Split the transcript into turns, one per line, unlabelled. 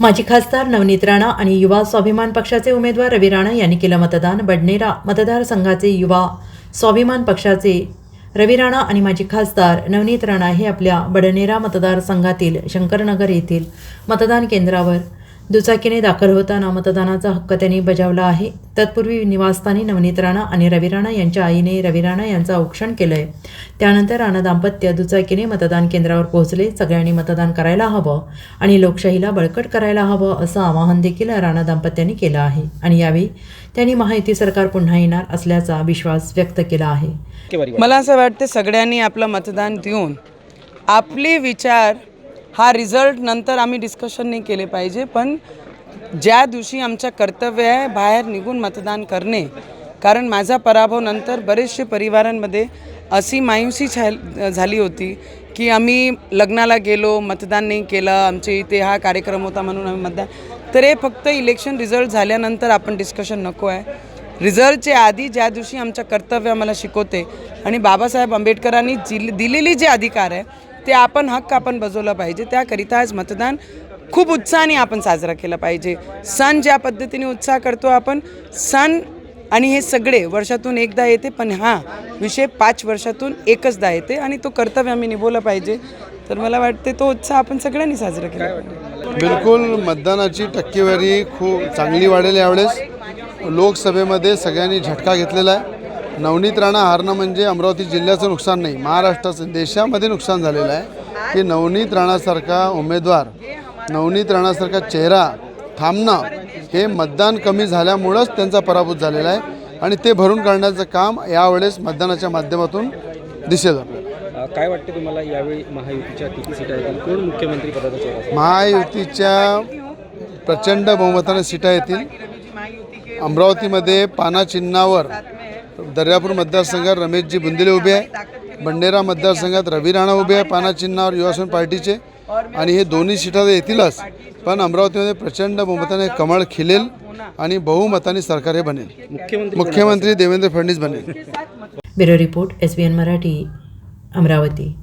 माजी खासदार नवनीत राणा आणि युवा स्वाभिमान पक्षाचे उमेदवार रवी राणा यांनी केलं मतदान. बडनेरा मतदारसंघाचे युवा स्वाभिमान पक्षाचे रवी राणा आणि माजी खासदार नवनीत राणा हे आपल्या बडनेरा मतदारसंघातील शंकरनगर येथील मतदान केंद्रावर दुचाकीने दाखल होताना मतदानाचा हक्क त्यांनी बजावला आहे. तत्पूर्वी निवासस्थानी नवनीत राणा आणि रवी राणा यांच्या आईने रवी राणा यांचं औक्षण केलंय. त्यानंतर राणा दाम्पत्य दुचाकीने मतदान केंद्रावर पोहोचले. सगळ्यांनी मतदान करायला हवं आणि लोकशाहीला बळकट करायला हवं असं आवाहन देखील राणा दाम्पत्याने केलं आहे आणि यावेळी त्यांनी महायुती सरकार पुन्हा येणार असल्याचा विश्वास व्यक्त केला आहे.
मला असं वाटतं सगळ्यांनी आपलं मतदान देऊन आपले विचार हा रिझल्ट नंतर आम्ही डिस्कशन नाही केले पाहिजे पण ज्या दिवशी आमचं कर्तव्य आहे बाहेर निघून मतदान करणे कारण माझा पराभव नंतर बरेचसे परिवारांमध्ये अशी मायुसी झाल- झाली होती की आम्ही लग्नाला गेलो मतदान नाही केलं आमच्या इथे हा कार्यक्रम होता म्हणून आम्ही मतदान तर हे फक्त इलेक्शन रिझल्ट झाल्यानंतर आपण डिस्कशन नको आहे. रिझल्टच्या आधी ज्या दिवशी आमचं कर्तव्य आम्हाला शिकवते आणि बाबासाहेब आंबेडकरांनी जिल दिलेली जे अधिकार आहे ते आपण हक्क आपण बजवला पाहिजे. त्याकरिता आज मतदान खूप उत्साहाने आपण साजरा केला पाहिजे. सण ज्या पद्धतीने उत्साह करतो आपण सण आणि हे सगळे वर्षातून एकदा येते पण हा विषय पाच वर्षातून एकचदा येते आणि तो कर्तव्य आम्ही निभवला पाहिजे. तर मला वाटते तो उत्साह आपण सगळ्यांनी साजरा केला.
बिलकुल मतदानाची टक्केवारी खूप चांगली वाढेल यावेळेस. लोकसभेमध्ये सगळ्यांनी झटका घेतलेला आहे. नवनीत राणा हारणं म्हणजे अमरावती जिल्ह्याचं नुकसान नाही. महाराष्ट्राचं देशामध्ये नुकसान झालेलं आहे. की नवनीत राणासारखा उमेदवार नवनीत राणासारखा चेहरा थांबणं हे मतदान कमी झाल्यामुळंच त्यांचा पराभूत झालेला आहे आणि ते भरून काढण्याचं काम यावेळेस मतदानाच्या माध्यमातून दिसेल
काय वाटते तुम्हाला यावेळी महायुतीच्या किती सीटा येतील कोण मुख्यमंत्री पदाचा?
महायुतीच्या प्रचंड बहुमताने सीटा येतील. अमरावतीमध्ये पाना चिन्हावर दर्यापूर मतदारसंघात रमेशजी बुंदिले उभे आहे. बंडेरा मतदारसंघात रवी राणा उभे आहे. पाना चिन्हावर युवासेना पार्टीचे. आणि हे दोन्ही सीटा तर येतीलच. पण अमरावतीमध्ये प्रचंड बहुमताने कमळ खिलेल आणि बहुमताने सरकार हे बनेल.
मुख्यमंत्री
मुख्यमंत्री देवेंद्र फडणवीस बनेल.
Bureau report S B N Marathi Amravati.